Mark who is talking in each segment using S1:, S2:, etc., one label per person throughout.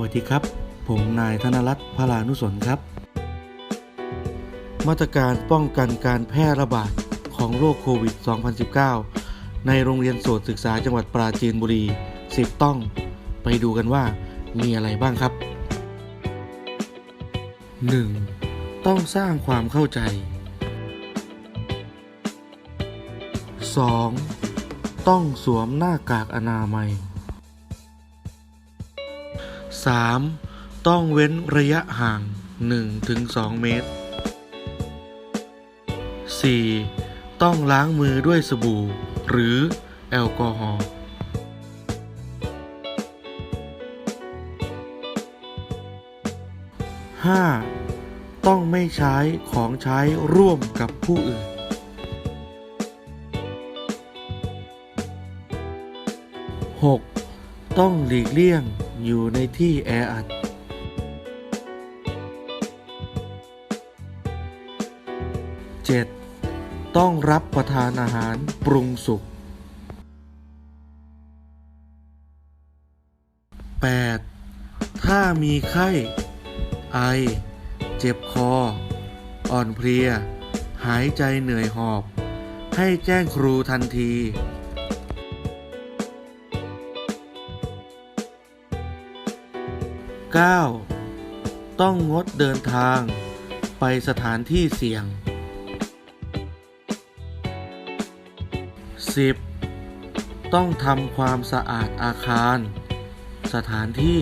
S1: วัสดีครับ ผมนายธนรัตน์พลานุสนครับ มาตรการป้องกันการแพร่ระบาดของโรคโควิด 2019 ในโรงเรียนโสตศึกษาจังหวัดปราจีนบุรี 10 ต้อง ไปดูกันว่ามีอะไรบ้างครับ 1. ต้องสร้างความเข้าใจ 2. ต้องสวมหน้ากากอนามัย 3. ต้องเว้นระยะห่าง 1-2 เมตร 4. ต้องล้างมือด้วยสบู่ หรือแอลกอฮอล์ 5. ต้องไม่ใช้ของใช้ร่วมกับผู้อื่น 6. ต้องหลีกเลี่ยง อยู่ในที่แออัด 7. ต้องรับประทานอาหารปรุงสุก 8. ถ้ามีไข้ ไอ เจ็บคอ อ่อนเพลีย หายใจเหนื่อยหอบ ให้แจ้งครูทันที 9. ต้องงดเดินทางไปสถานที่เสี่ยง 10. ต้องทำความสะอาดอาคาร สถานที่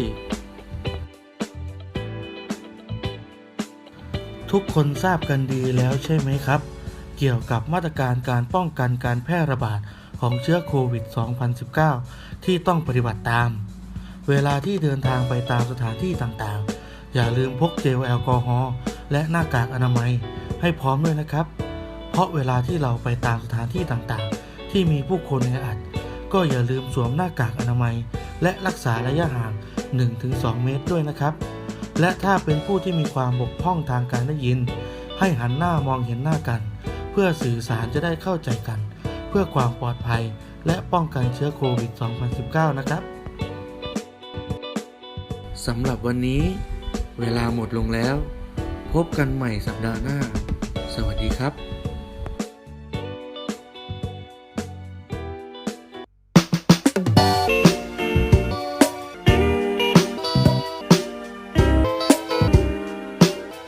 S1: ทุกคนทราบกันดีแล้วใช่ไหมครับ เกี่ยวกับมาตรการการป้องกันการแพร่ระบาดของเชื้อโควิด 2019 ที่ต้องปฏิบัติตาม เวลาที่เดินทางไปตามสถานที่ต่างๆ อย่าลืมพกเจลแอลกอฮอล์และหน้ากากอนามัยให้พร้อมด้วยนะครับ เพราะเวลาที่เราไปตามสถานที่ต่างๆ ที่มีผู้คนแออัด ก็อย่าลืมสวมหน้ากากอนามัย และรักษาระยะห่าง 1-2 เมตรด้วยนะครับ และถ้าเป็นผู้ที่มีความบกพร่องทางการได้ยิน ให้หันหน้ามองเห็นหน้ากัน เพื่อสื่อสารจะได้เข้าใจกัน เพื่อความปลอดภัยและป้องกันเชื้อโควิด 2019 นะครับ สำหรับวันนี้ เวลาหมดลงแล้ว พบกันใหม่สัปดาห์หน้า สวัสดีครับ